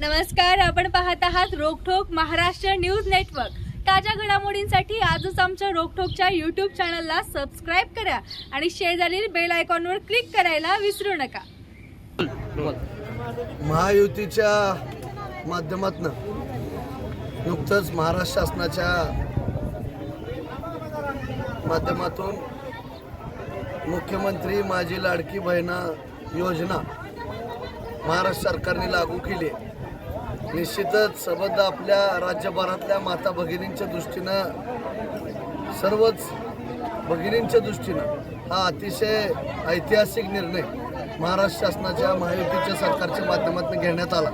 नमस्कार आपण पाहत आहात रोकठोक महाराष्ट्र न्यूज नेटवर्क. ताज्या घडामोडींसाठी आजच आमच्या रोकठोकच्या यूट्यूब चॅनलला सबस्क्राईब करा आणि शेजारील बेल आयकॉनवर क्लिक करायला विसरू नका. महायुतीच्या माध्यमातून नुकतंच महाराष्ट्र शासनाच्या माध्यमातून मुख्यमंत्री माझी लाडकी बहिणा योजना महाराष्ट्र सरकारने लागू केली निश्चितच सबंध आपल्या राज्यभरातल्या माता भगिनींच्या दृष्टीनं सर्वच भगिनींच्या दृष्टीनं हा अतिशय ऐतिहासिक निर्णय महाराष्ट्र शासनाच्या महायुतीच्या सरकारच्या माध्यमातून घेण्यात आला.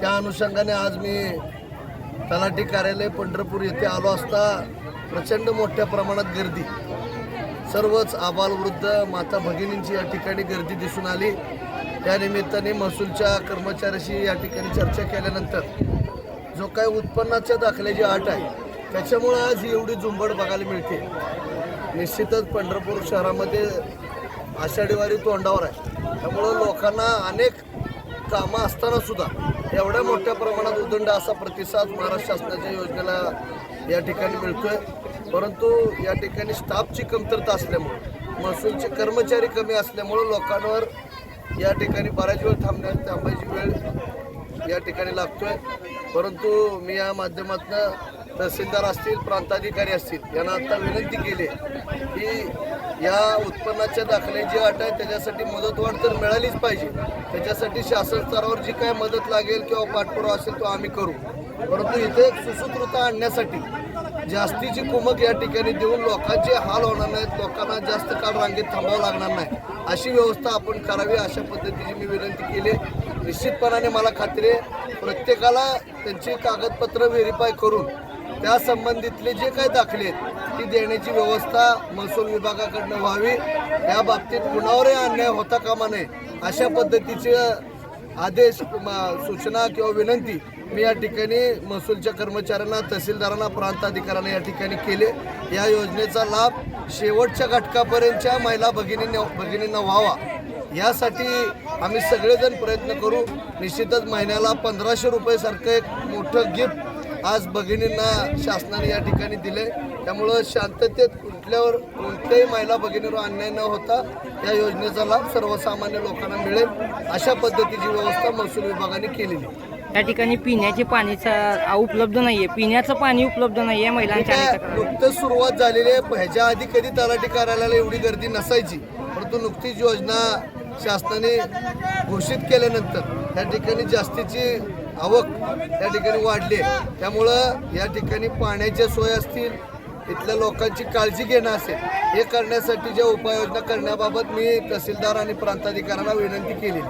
त्या अनुषंगाने आज मी तलाठी कार्यालय पंढरपूर येथे आलो असता प्रचंड मोठ्या प्रमाणात गर्दी सर्वच आबालवृद्ध माता भगिनींची या ठिकाणी गर्दी दिसून आली. त्यानिमित्ताने महसूलच्या कर्मचाऱ्याशी या ठिकाणी चर्चा केल्यानंतर जो काय उत्पन्नाच्या दाखल्याची आट आहे त्याच्यामुळं आज ही एवढी झुंबड बघायला मिळते. निश्चितच पंढरपूर शहरामध्ये आषाढीवारी तोंडावर आहे. त्यामुळं लोकांना अनेक कामं असताना सुद्धा एवढ्या मोठ्या प्रमाणात उदंड असा प्रतिसाद महाराष्ट्र शासनाच्या योजनेला या ठिकाणी मिळतोय. परंतु या ठिकाणी स्टाफची कमतरता असल्यामुळं महसूलचे कर्मचारी कमी असल्यामुळं लोकांवर या ठिकाणी बऱ्याच वेळ थांबण्या थांबायची वेळ या ठिकाणी लागतोय. परंतु मी या माध्यमातून तहसीलदार असतील प्रांताधिकारी असतील यांना आता विनंती केली की या उत्पन्नाच्या दाखल्याची अट आहे त्याच्यासाठी मुदतवाढ तर मिळालीच पाहिजे. त्याच्यासाठी शासन स्तरावर जी काय मदत लागेल किंवा पाठपुरावा असेल तो आम्ही करू. परंतु इथे एक सुसूत्रता आणण्यासाठी जास्तीची कुमक या ठिकाणी देऊन लोकांचे हाल होणार नाहीत लोकांना जास्त काळ रांगेत थांबावं लागणार नाही. अशी व्यवस्था आपण करावी अशा पद्धतीची मी विनंती केली. निश्चितपणाने मला खात्री आहे प्रत्येकाला त्यांची कागदपत्र व्हेरीफाय करून त्या संबंधितले जे काही दाखले आहेत ती देण्याची व्यवस्था महसूल विभागाकडनं व्हावी. या बाबतीत कुणावरही अन्याय होता कामा नये अशा पद्धतीचे आदेश म- सूचना किंवा विनंती मी या ठिकाणी महसूलच्या कर्मचाऱ्यांना तहसीलदारांना प्रांताधिकाऱ्यांना या ठिकाणी केले. या योजनेचा लाभ शेवटच्या घटकापर्यंतच्या महिला भगिनींना भगिनींना व्हावा. यासाठी आम्ही सगळेजण प्रयत्न करू. निश्चितच महिन्याला पंधराशे रुपयेसारखं एक मोठं गिफ्ट आज भगिनींना शासनाने या ठिकाणी दिले त्यामुळं शांततेत कुठल्यावर कोणत्याही महिला भगिनीवर अन्याय न होता या योजनेचा लाभ सर्वसामान्य लोकांना मिळेल अशा पद्धतीची व्यवस्था महसूल विभागाने केलेली आहे. त्या ठिकाणी पिण्याचे पाणीचा उपलब्ध नाहीये पिण्याचं पाणी उपलब्ध महिलांच्या अनेक आहे, तक्रारी. नुकतंच सुरुवात झालेली आहे ह्याच्या आधी कधी तलाठी कार्यालयाला एवढी गर्दी नसायची परंतु नुकतीच योजना शासनाने घोषित केल्यानंतर त्या ठिकाणी जास्तीची आवक त्या ठिकाणी वाढली. त्यामुळं या ठिकाणी पाण्याच्या सोय असतील इथल्या लोकांची काळजी घेणं असेल हे करण्यासाठी ज्या उपाययोजना करण्याबाबत मी तहसीलदार आणि प्रांताधिकाऱ्यांना विनंती केली.